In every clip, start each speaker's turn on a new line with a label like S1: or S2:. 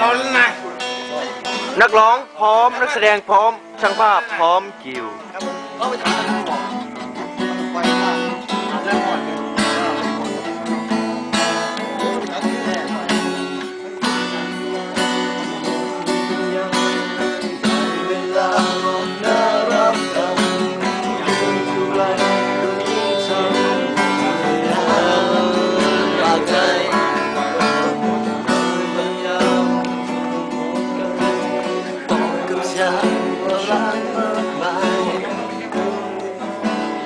S1: ราเล่นไง
S2: นักร้องพร้อมนักแสดงพร้อมช่างภาพพร้อมกิว
S1: เขาไปถาม
S3: บอกกับฉันว่ารักมากมาย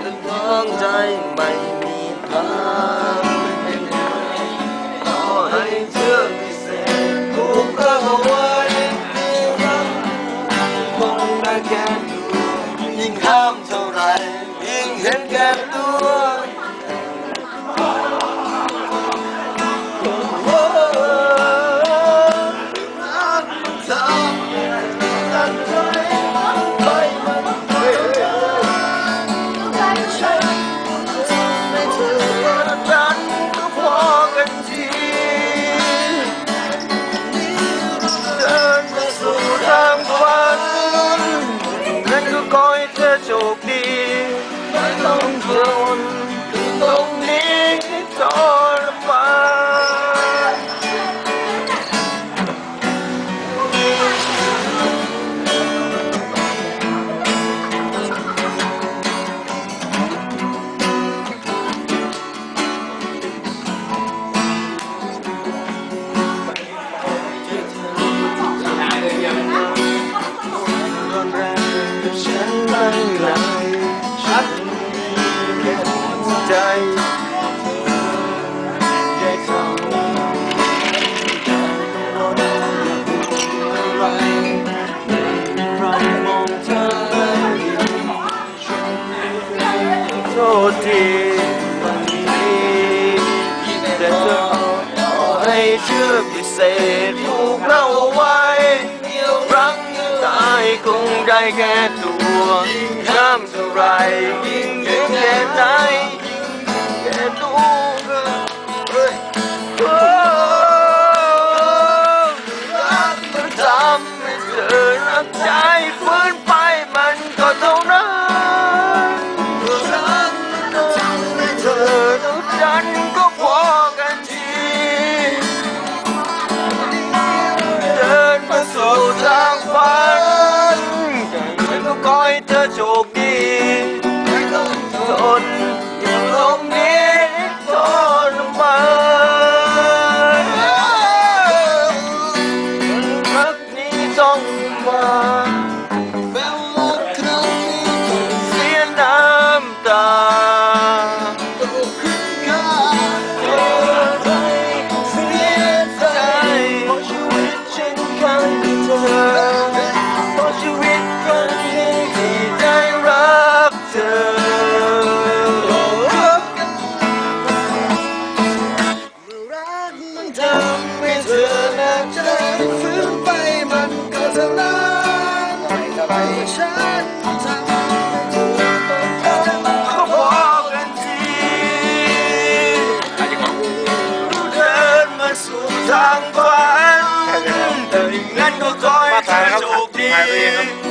S3: แต่น้องใจไม่มีทางเป็นไงต่อให้เชื่อพิเศษผูกรักเอาไว้รักคงได้แค่ดูยิ่งห้ามเท่าไรยิ่งเห็นแก่ตัว รุนแรงกับฉันไม่ไรฉันแค่หัวใจได้ทำอะไรใครมองเธอไม่ดี
S2: โทษทีวันนี้แต่เธอขอให้เชื่อพิเศษผูกเราเอาไว้ คงได้แค่ตัวห้ามเท่าไรยิ่ง ในั้นก็ขอให้เธอโชคดี
S3: ไม่ต้อ
S2: เรา
S3: ง
S2: จ
S3: ท
S2: น
S3: น
S2: อยู่ตรง